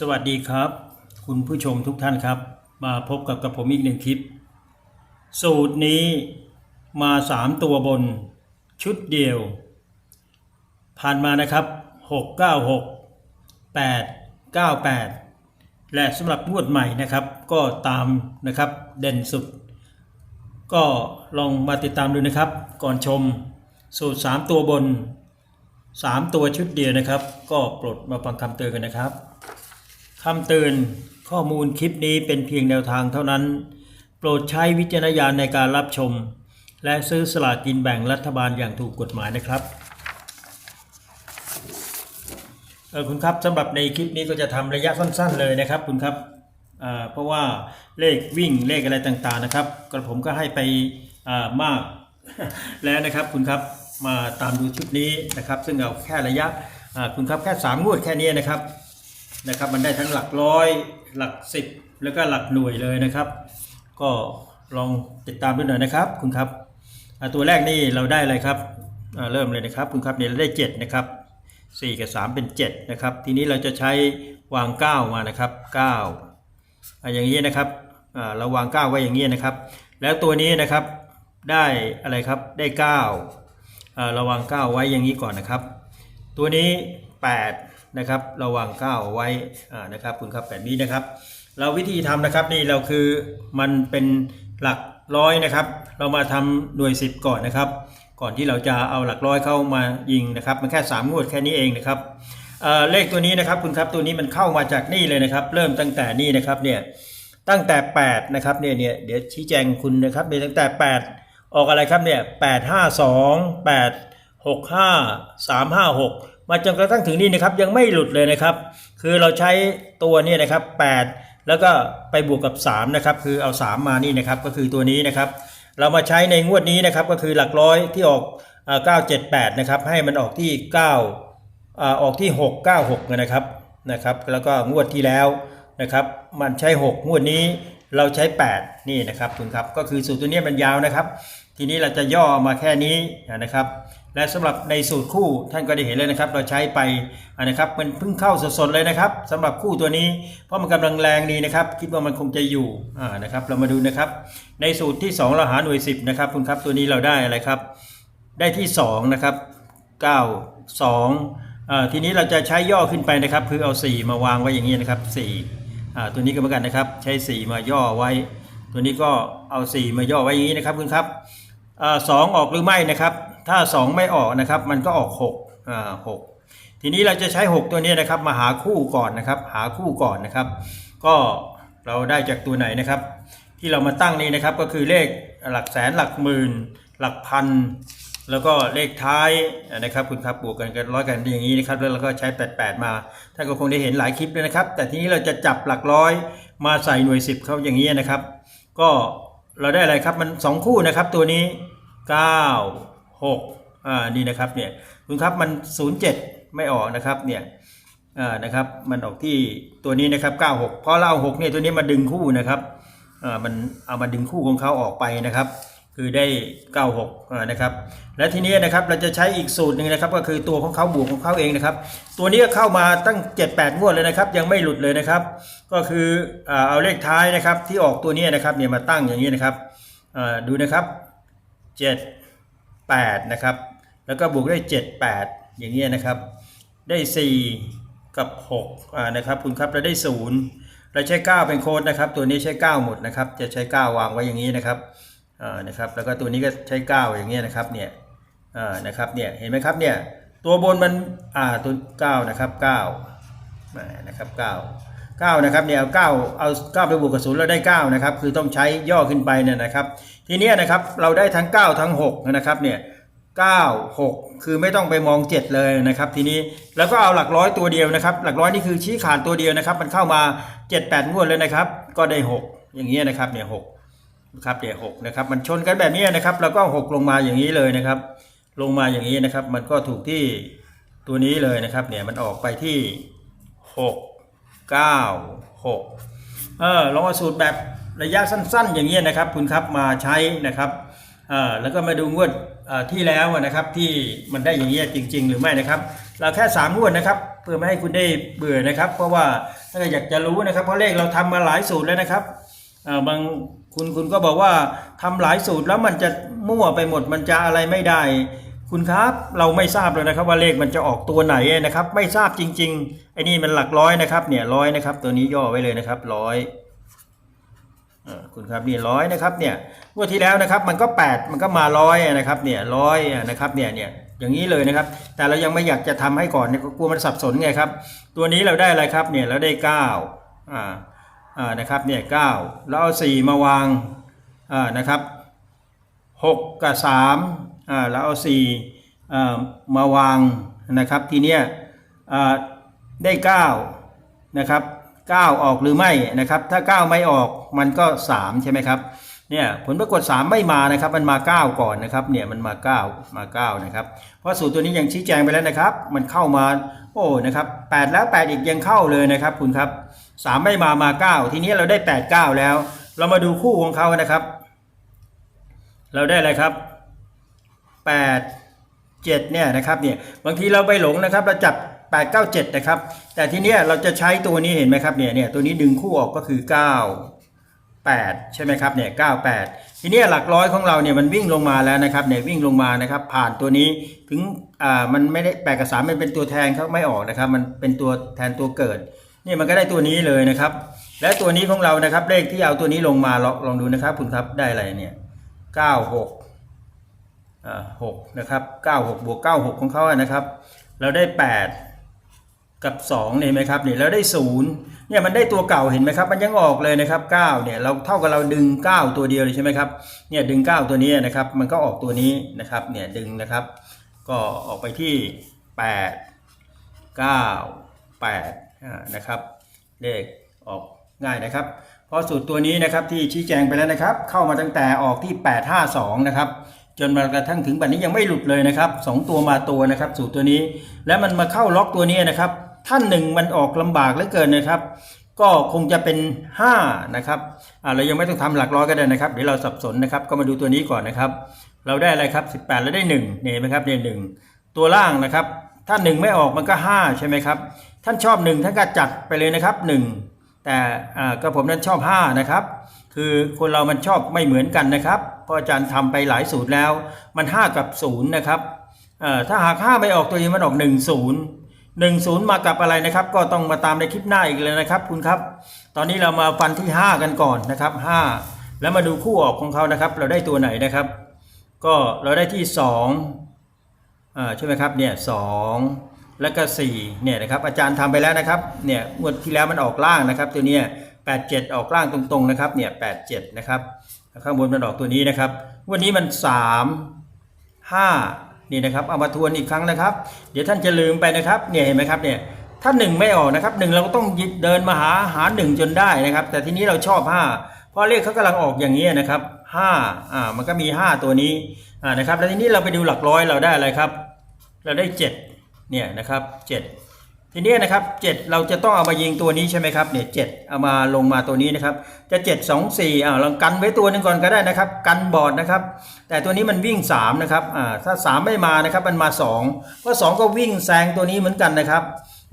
สวัสดีครับ คุณผู้ชมทุกท่านครับ มาพบกับกับผมอีกหนึ่งคลิป สูตรนี้มาสามตัวบน ชุดเดียว ผ่านมานะครับ 696 898 และสำหรับงวดใหม่นะครับ ก็ตามนะครับเด่นสุด ก็ลองมาติดตามดูนะครับ ก่อนชมสูตร 3 ตัวบน 3 ตัวชุดเดียวนะครับ ก็ปรดมาฟังคำเตือนกันนะครับ คำเตือนข้อมูลคลิปนี้เป็นเพียงแนวทางเท่านั้น โปรดใช้วิจารณญาณในการรับชม และซื้อสลากกินแบ่งรัฐบาลอย่างถูกกฎหมายนะครับเออคุณครับสำหรับในคลิปนี้ก็จะทำระยะสั้น ๆ เลยนะครับ คุณครับอ่าเพราะว่าเลขวิ่งเลขอะไรต่างๆนะครับกระผมก็ให้ไปอ่ามากแล้วนะครับคุณครับมาตามดูชุดนี้นะครับ ซึ่งเอาแค่ระยะอ่าคุณครับแค่สามงวดแค่นี้นะครับ นะครับ มันได้ทั้งหลักร้อยหลักสิบแล้วก็หลักหน่วยเลยนะครับ ก็ลองติดตามดูหน่อยนะครับ คุณครับตัวแรกนี่เราได้อะไรครับเริ่มเลยนะครับ คุณครับเนี่ยเราได้เจ็ดนะครับสี่กับสามเป็นเจ็ดนะครับ ทีนี้เราจะใช้วางเก้ามานะครับเก้าอ่าอย่างนี้นะครับเราวางเก้าไว้อย่างนี้นะครับ แล้วตัวนี้นะครับได้อะไรครับได้เก้าเราวางเก้าไว้อย่างนี้ก่อนนะครับ ตัวนี้ 8 นะครับเราวาง9ไว้นะครับคุณครับแบบนี้นะครับ เราวิธีทำนะครับนี่เราคือมันเป็นหลักร้อยนะครับ เรามาทำหน่วย 10 ก่อนนะครับ ก่อนที่เราจะเอาหลักร้อยเข้ามายิงนะครับ มันแค่ 3 งวดแค่นี้เองนะครับเเลขตัวนี้นะครับคุณครับตัวนี้มันเข้ามาจากนี่เลยนะครับ เริ่มตั้งแต่นี่นะครับเนี่ยตั้งแต่ 8 นะครับเนี่ยเนี่ยเดี๋ยวชี้แจงคุณนะครับมีตั้งแต่ 8 ออกอะไรครับเนี่ย8 5 2 8หกห้าสา มาจนกระทั่งถึงนี่นะครับยังไม่หลุดเลยนะครับ คือเราใช้ตัวนี้นะครับแปดแล้วก็ไปบวกกับ3นะครับคือเอา 3 มานี่นะครับก็คือตัวนี้นะครับ เรามาใช้ในงวดนี้นะครับก็คือหลักร้อยที่ออกเก้าเจ็ดแปดนะครับให้มันออกที่9อออกที่ 6 9 6 นะครับนะครับแล้วก็งวดที่แล้วนะครับมันใช้ 6 งวดนี้เราใช้ 8 นี่นะครับคุณครับก็คือสูตรตัวนี้มันยาวนะครับ ทีนี้เราจะย่อมาแค่นี้นะครับ และสำหรับในสูตรคู่ท่านก็ได้เห็นเลยนะครับ เราใช้ไปนะครับมันเพิ่งเข้าสดๆเลยนะครับสำหรับคู่ตัวนี้ เพราะมันกำลังแรงดีนะครับ คิดว่ามันคงจะอยู่นะครับ เรามาดูนะครับ ในสูตรที่ 2 เราหาหน่วย 10 นะครับคุณครับตัวนี้เราได้อะไรครับ ได้ที่ 2 นะครับ 9 2อ่าทีนี้เราจะใช้ย่อขึ้นไปนะครับ คือเอา 4 มาวางไว้อย่างนี้นะครับ4อ่ตัวนี้ก็เหมือนกันนะครับ ใช้ 4 มาย่อไว้ ตัวนี้ก็เอา 4 มาย่อไว้อย่างนี้นะครับคุณครับสองออกหรือไม่นะครับ ถ้า 2 ไม่ออกนะครับ มันก็ออก6อ่าทีนี้เราจะใช้ 6 ตัวนี้นะครับ มาหาคู่ก่อนนะครับ หาคู่ก่อนนะครับ ก็เราได้จากตัวไหนนะครับ ที่เรามาตั้งนี้นะครับก็คือเลขหลักแสนหลักหมื่น หลักพัน แล้วก็เลขท้ายนะครับคุณครับบวกกันกันร้อยกันอย่างนี้นะครับแล้วเราก็ใช้ 88 มาท่านก็คงได้เห็นหลายคลิปเลยนะครับ แต่ทีนี้เราจะจับหลักร้อยมาใส่หน่วย 10 เข้าอย่างนี้นะครับ ก็เราได้อะไรครับมัน 2 คู่นะครับตัวนี้ 9 6อ่านี่นะครับเนี่ยคุณครับมัน 07 ไม่ออกนะครับเนี่ยอ่านะครับมันออกที่ตัวนี้นะครับ 96เพราะเราเอา6เนี่ยตัวนี้มาดึงคู่นะครับอ่ามันเอามาดึงคู่ของเขาออกไปนะครับ คือได้ 96อ่านะครับและทีนี้นะครับเราจะใช้อีกสูตรหนึ่งนะครับ ก็คือตัวของเขาบวกของเขาเองนะครับ ตัวนี้ก็เข้ามาตั้ง 7-8 งวดเลยนะครับ ยังไม่หลุดเลยนะครับ ก็คืออ่าเอาเลขท้ายนะครับที่ออกตัวนี้นะครับเนี่ยมาตั้งอย่างนี้นะครับอ่าดูนะครับ 7 8 นะครับ แล้วก็บวกได้7 8 อย่างเงี้ยนะครับ ได้ 4 กับ6อ่านะครับคุณครับเราได้ 0 เราใช้ 9 เป็นโค้ดนะครับ ตัวนี้ใช้ 9 หมดนะครับ จะใช้ 9 วางไว้อย่างนี้นะครับอ่านะครับ แล้วก็ตัวนี้ก็ใช้ 9 อย่างเงี้ยนะครับเนี่ยอ่านะครับเนี่ยเห็นไหมครับเนี่ยตัวบนมันอ่าตัว9นะครับ9อ่านะครับ9 9นะครับเนี่ยเอา9เอา9ไปบวกกับ0แล้วได้9นะครับคือต้องใช้ย่อขึ้นไปเนี่ยนะครับ ทีนี้นะครับเราได้ทั้ง 9 ทั้ง6นะครับเนี่ย9 6 คือไม่ต้องไปมอง 7 เลยนะครับ ทีนี้แล้วก็เอาหลักร้อยตัวเดียวนะครับ หลักร้อยนี่คือชี้ขาดตัวเดียวนะครับ มันเข้ามา 7 8 งวดเลยนะครับ ก็ได้ 6 อย่างเงี้ยนะครับเนี่ย6ครับเนี่ย6นะครับมันชนกันแบบนี้นะครับ แล้วก็ 6 ลงมาอย่างนี้เลยนะครับ ลงมาอย่างนี้นะครับ มันก็ถูกที่ตัวนี้เลยนะครับ เนี่ยมันออกไปที่ 6 9 6เออลองเอาสูตรแบบระยะสั้น ๆ อย่างเงี้ยนะครับคุณครับมาใช้นะครับเออแล้วก็มาดูงวดที่แล้วนะครับที่มันได้อย่างเงี้ยจริง ๆ หรือไม่นะครับ เราแค่3งวดนะครับเพื่อไม่ให้คุณได้เบื่อนะครับ เพราะว่าถ้าอยากจะรู้นะครับเพราะเลขเราทำมาหลายสูตรแล้วนะครับอ่าบางคุณคุณก็บอกว่าทำหลายสูตรแล้วมันจะมั่วไปหมดมันจะอะไรไม่ได้ คุณครับเราไม่ทราบเลยนะครับว่าเลขมันจะออกตัวไหนนะครับไม่ทราบจริงๆไอ้นี่มันหลักร้อยนะครับเนี่ยร้อยนะครับตัวนี้ย่อไว้เลยนะครับร้อยคุณครับนี่ร้อยนะครับเนี่ยงวดที่แล้วนะครับมันก็ 8 มันก็มาร้อยนะครับเนี่ยร้อยนะครับเนี่ยเนี่ยอย่างนี้เลยนะครับ แต่เรายังไม่อยากจะทำให้ก่อนเนี่ยกลัวมันสับสนไงครับ ตัวนี้เราได้อะไรครับเนี่ยเราได้9อ่าอ่านะครับเนี่ยเก้าเราเอา4มาวางอ่านะครับ6กับ3อ่า เราเอา4อ่ามาวางนะครับทีเนี้ยอ่าได้9นะครับ9 ออกหรือไม่นะครับ ถ้า 9 ไม่ออกมันก็ 3 ใช่ไหมครับเนี่ยผลปรากฏ 3 ไม่มานะครับ มันมา 9 ก่อนนะครับเนี่ยมันมา 9 มา 9 นะครับ เพราะสูตรตัวนี้ยังชี้แจงไปแล้วนะครับ มันเข้ามาโอ้นะครับ8แล้ว 8 อีกยังเข้าเลยนะครับ คุณครับ 3 ไม่มามา 9 ทีนี้เราได้ 8 9 แล้ว เรามาดูคู่ของเขานะครับ เราได้อะไรครับ 8 7เนี่ยนะครับเนี่ยบางทีเราไปหลงนะครับ เราจับ 8 9 7 นะครับ แต่ทีเนี้ยเราจะใช้ตัวนี้เห็นไหมครับเนี่ยเนี่ยตัวนี้ดึงคู่ออกก็คือ 9 8 ใช่ไหมครับเนี่ย9 8 ทีเนี้ยหลักร้อยของเราเนี่ยมันวิ่งลงมาแล้วนะครับเนี่ยวิ่งลงมานะครับ ผ่านตัวนี้ถึงอ่ามันไม่ได้แปดกับสามมันเป็นตัวแทนเขาไม่ออกนะครับ มันเป็นตัวแทนตัวเกิดนี่มันก็ได้ตัวนี้เลยนะครับ และตัวนี้ของเรานะครับ เลขที่เอาตัวนี้ลงมาลองลองดูนะครับ คุณครับได้อะไรเนี่ย9 6อ่าหก นะครับเก้าหกบวกเก้าหกของเขาอะนะครับ เราได้แปดกับสองเนี่ยไหมครับเนี่ยเราได้ศูนย์เนี่ยมันได้ตัวเก่าเห็นไหมครับมันยังออกเลยนะครับเก้าเนี่ยเราเท่ากับเราดึงเก้าตัวเดียวเลยใช่ไหมครับเนี่ยดึงเก้าตัวนี้นะครับมันก็ออกตัวนี้นะครับเนี่ยดึงนะครับ ก็ออกไปที่แปดเก้าแปดอ่านะครับเลขออกง่ายนะครับ เพราะสูตรตัวนี้นะครับที่ชี้แจงไปแล้วนะครับ เข้ามาตั้งแต่ออกที่ 852นะครับ จนมากระทั่งถึงบัดนี้ยังไม่หลุดเลยนะครับสองตัวมาตัวนะครับ สูตรตัวนี้ แล้วมันมาเข้าล็อกตัวนี้นะครับ ท่านหนึ่งมันออกลำบากเหลือเกินนะครับ ก็คงจะเป็น 5 นะครับอ่าเรายังไม่ต้องทำหลักร้อยก็ได้นะครับเดี๋ยวเราสับสนนะครับ ก็มาดูตัวนี้ก่อนนะครับ เราได้อะไรครับ 18 แล้วได้1เนี่ยเห็นไหมครับเนี่ยหนึ่งตัวล่างนะครับ ถ้า 1 ไม่ออกมันก็ 5 ใช่ไหมครับ ท่านชอบ 1 ท่านก็จัดไปเลยนะครับ 1 แต่อ่าก็ผมนั้นชอบ 5 นะครับ คือคนเรามันชอบไม่เหมือนกันนะครับ เพราะอาจารย์ทำไปหลายสูตรแล้ว มัน 5 กับ 0 นะครับถ้าหาก5ไม่ออกตัวนี้มันออก 1 0 1 0 มากับอะไรนะครับ ก็ต้องมาตามในคลิปหน้าอีกเลยนะครับ คุณครับ ตอนนี้เรามาฟันที่ 5 กันก่อนนะครับ 5 แล้วมาดูคู่ออกของเขานะครับ เราได้ตัวไหนนะครับ ก็เราได้ที่2อใช่ไหมครับเนี่ยสองแล้วก็4เนี่ยนะครับอาจารย์ทำไปแล้วนะครับเนี่ยงวดที่แล้วมันออกล่างนะครับ ตัวเนี้ยแปดเจ็ดออกล่างตรงๆนะครับเนี่ยแปดเจ็ดนะครับ ข้างบนมันออกตัวนี้นะครับ วันนี้มันสามห้านี่นะครับ เอามาทวนอีกครั้งนะครับ เดี๋ยวท่านจะลืมไปนะครับ เนี่ยเห็นไหมครับเนี่ย ถ้าหนึ่งไม่ออกนะครับหนึ่งเราก็ต้องเดินมาหาหาหนึ่งจนได้นะครับ แต่ทีนี้เราชอบห้าเพราะเลขเขากำลังออกอย่างนี้นะครับห้าอ่า มันก็มีห้าตัวนี้ อ่า นะครับ แล้วทีนี้เราไปดูหลักร้อยเราได้อะไรครับ เราได้เจ็ดเนี่ยนะครับเจ็ด ทีนี้นะครับเจ็ดเราจะต้องเอามายิงตัวนี้ใช่ไหมครับเนี่ยเจ็ดเอามาลงมาตัวนี้นะครับ จะเจ็ดสองสี่อ่าลองกันไว้ตัวหนึงก่อนก็ได้นะครับ กันบอร์ดนะครับ แต่ตัวนี้มันวิ่งสามนะครับอ่าถ้าสามไม่มานะครับมันมาสองก็สองก็วิ่งแซงตัวนี้เหมือนกันนะครับ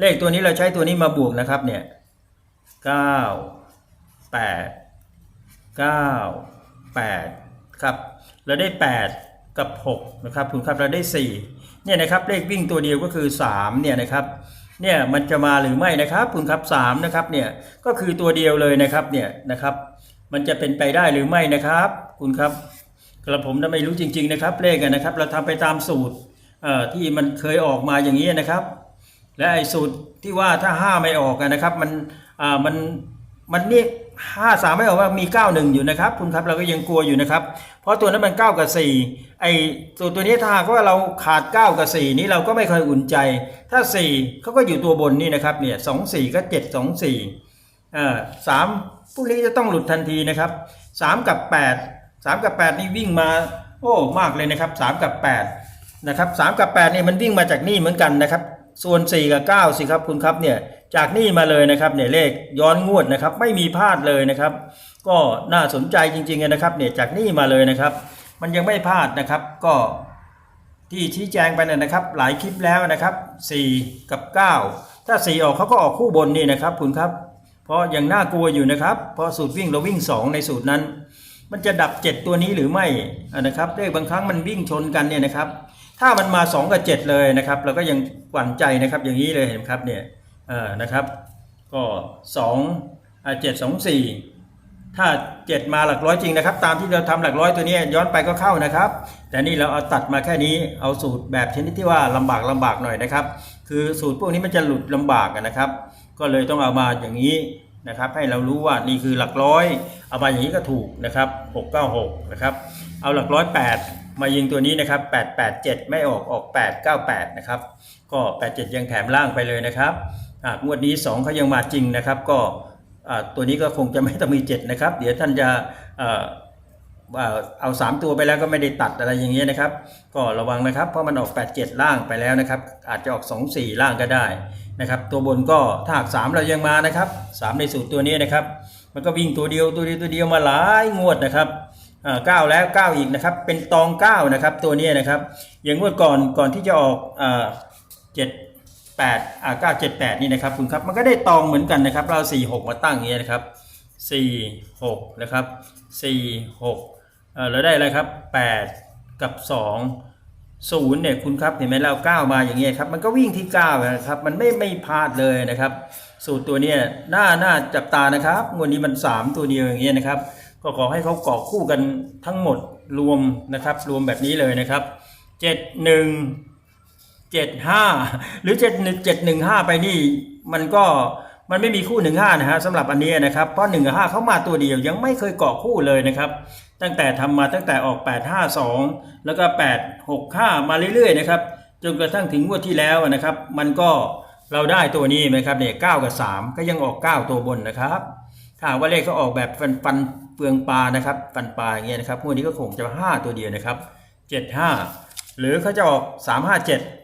เลขตัวนี้เราใช้ตัวนี้มาบวกนะครับเนี่ยเก้าแปดเก้าแปดครับเราได้แปดกับหกนะครับคุณครับเราได้สี่เนี่ยนะครับเลขวิ่งตัวเดียวก็คือ3เนี่ยนะครับ เนี่ยมันจะมาหรือไม่นะครับคุณครับ3นะครับเนี่ยก็คือตัวเดียวเลยนะครับเนี่ยนะครับมันจะเป็นไปได้หรือไม่นะครับ คุณครับกระผมไม่รู้จริง ๆนะครับ เลขนะครับ เราทำไปตามสูตรที่มันเคยออกมาอย่างนี้นะครับ และไอ้สูตรที่ว่าถ้า5ไม่ออกนะครับ มันอ่ามัน มันนี่ห้าสามไม่ออกว่ามี9 1อยู่นะครับคุณครับเราก็ยังกลัวอยู่นะครับ เพราะตัวนั้นมัน9กับ4ไอ้สูตรตัวนี้ถ้าหากว่าเราขาด9กับ4นี้เราก็ไม่เคยอุ่นใจ ถ้า4เขาก็อยู่ตัวบนนี่นะครับเนี่ยสองสี่ก็7 2 4อ่าสามพวกนี้จะต้องหลุดทันทีนะครับ3กับ8 3กับ8นี่วิ่งมา โอ้มากเลยนะครับ3กับ8นะครับ3กับ8เนี่มันวิ่งมาจากนี่เหมือนกันนะครับ ส่วน4กับ9สิครับคุณครับเนี่ย จากนี่มาเลยนะครับเนี่ยเลขย้อนงวดนะครับไม่มีพลาดเลยนะครับ ก็น่าสนใจจริงๆนะครับเนี่ยจากนี่มาเลยนะครับ มันยังไม่พลาดนะครับก็ที่ชี้แจงไปเนี่ยนะครับ หลายคลิปแล้วนะครับ 4 กับ 9 ถ้าสี่ออกเขาก็ออกคู่บนนี่นะครับคุณครับ เพราะยังน่ากลัวอยู่นะครับ เพราะสูตรวิ่งเราวิ่ง 2 ในสูตรนั้น มันจะดับ 7 ตัวนี้หรือไม่นะครับเลขบางครั้งมันวิ่งชนกันเนี่ยนะครับ ถ้ามันมา 2 กับ 7 เลยนะครับ เราก็ยังหวั่นใจนะครับอย่างนี้เลยเห็นไหมครับเนี่ย ออนะครับ ก็2อ่า7 2 4ถ้า7มาหลักร้อยจริงนะครับ ตามที่เราทำหลักร้อยตัวนี้ย้อนไปก็เข้านะครับ แต่นี่เราเอาตัดมาแค่นี้เอาสูตรแบบชนิดที่ว่าลำบากลำบากหน่อยนะครับ คือสูตรพวกนี้มันจะหลุดลำบากนะครับ ก็เลยต้องเอามาอย่างนี้นะครับ ให้เรารู้ว่านี่คือหลักร้อย เอามาอย่างนี้ก็ถูกนะครับ696นะครับเอาหลักร้อย8มายิงตัวนี้นะครับ887 ไม่ออกออก 898 นะครับ ก็ 87 ยังแถมล่างไปเลยนะครับ งวดนี้2เขายังมาจริงนะครับ ก็ตัวนี้ก็คงจะไม่ต้องมี 7 นะครับ เดี๋ยวท่านจะเอาเอา 3 ตัวไปแล้วก็ไม่ได้ตัดอะไรอย่างเงี้ยนะครับ ก็ระวังนะครับ เพราะมันออก 8 7 ล่างไปแล้วนะครับ อาจจะออก 2 4 ล่างก็ได้นะครับ ตัวบนก็ถ้าหาก3เรายังมานะครับ 3 ในสูตรตัวนี้นะครับ มันก็วิ่งตัวเดียวตัวเดียวตัวเดียวมาหลายงวดนะครับเก้าแล้ว9อีกนะครับ เป็นตอง9นะครับตัวนี้นะครับ อย่างงวดก่อนก่อนที่จะออกอ่า7 8อ่า9 7 8 นี่นะครับคุณครับมันก็ได้ตองเหมือนกันนะครับ เรา 4 6 มาตั้งอย่างเงี้ยนะครับ4 6นะครับ4 6เออแล้วได้อะไรครับ 8 กับ 2 0เนี่ยคุณครับเห็นไหมเรา 9 มาอย่างเงี้ยครับมันก็วิ่งที่9นะครับมันไม่ไม่พลาดเลยนะครับสูตรตัวเนี้ยน่าหน่าจับตานะครับงวดนี้มัน 3 ตัวเดียวอย่างเงี้ยนะครับก็ขอให้เขาเกาะคู่กันทั้งหมดรวมนะครับรวมแบบนี้เลยนะครับ 7 1 เจ็ดห้าหรือเจ็ดหนึ่งเจ็ดหนึ่งห้าไปนี่มันก็มันไม่มีคู่หนึ่งห้านะฮะสำหรับอันนี้นะครับเพราะหนึ่งกับห้าเขามาตัวเดียวยังไม่เคยเกาะคู่เลยนะครับ ตั้งแต่ทำมาตั้งแต่ออก8 5 2แล้วก็8 6 5มาเรื่อยๆนะครับจนกระทั่งถึงงวดที่แล้วนะครับ มันก็เราได้ตัวนี้ไหมครับเนี่ยเกับ3ก็ยังออก9ตัวบนนะครับ ถ้าว่าเลขเขาออกแบบฟันฟันเปลืองปลานะครับฟันปลาอย่างเงี้ยนะครับงวดนี้ก็คงจะ5ตัวเดียวนะครับ7 5หรือเขาจะออก3 5 7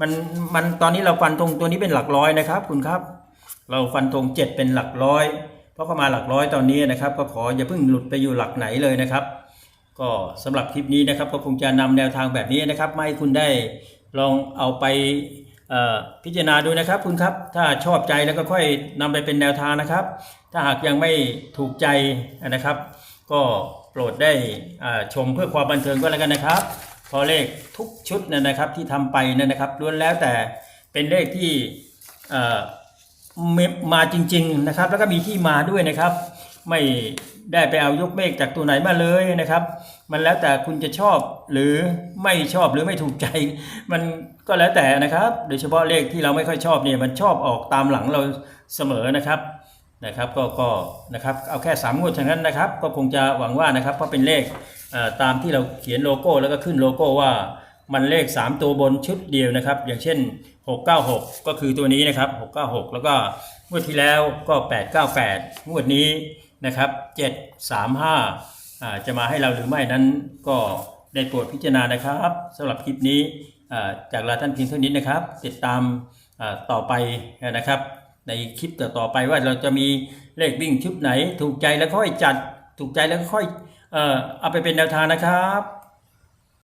มันมันตอนนี้เราฟันตรงตัวนี้เป็นหลักร้อยนะครับ คุณครับ เราฟันตรง7เป็นหลักร้อย เพราะเข้ามาหลักร้อยตอนนี้นะครับ ก็ขออย่าเพิ่งหลุดไปอยู่หลักไหนเลยนะครับ ก็สำหรับคลิปนี้นะครับ ก็คงจะนำแนวทางแบบนี้นะครับมาให้คุณได้ลองเอาไปพิจารณาดูนะครับคุณครับ ถ้าชอบใจแล้วก็ค่อยนำไปเป็นแนวทางนะครับ ถ้าหากยังไม่ถูกใจนะครับ ก็โปรดได้ชมเพื่อความบันเทิงก็แล้วกันนะครับ เพอเลขทุกชุดเนยนะครับที่ทำไปนั่นนะครับล้วนแล้วแต่เป็นเลขที่เออมาจริง ๆนะครับ แล้วก็มีที่มาด้วยนะครับ ไม่ได้ไปเอายกเมฆจากตัวไหนมาเลยนะครับ มันแล้วแต่คุณจะชอบหรือไม่ชอบหรือไม่ถูกใจ มันก็แล้วแต่นะครับ โดยเฉพาะเลขที่เราไม่ค่อยชอบเนี่ยมันชอบออกตามหลังเราเสมอนะครับนะครับก็ก็นะครับเอาแค่3งวดเท่านั้นนะครับ ก็คงจะหวังว่านะครับเพราะเป็นเลข ตามที่เราเขียนโลโก้แล้วก็ขึ้นโลโก้ว่ามันเลข 3 ตัวบนชุดเดียวนะครับ อย่างเช่น 696 ก็คือตัวนี้นะครับ 696 แล้วก็งวดที่แล้วก็ 898 งวดนี้นะครับ 735อ่าจะมาให้เราหรือไม่นั้นก็ได้โปรดพิจารณานะครับสำหรับคลิปนี้จากลาท่านเพียงเท่านี้นะครับ ติดตามต่อไปนะครับ ในคลิปต่อๆไปว่าเราจะมีเลขวิ่งชุดไหน ถูกใจแล้วค่อยจัดถูกใจแล้วก็ค่อย เอ่อเอาไปเป็นแนวทางนะครับ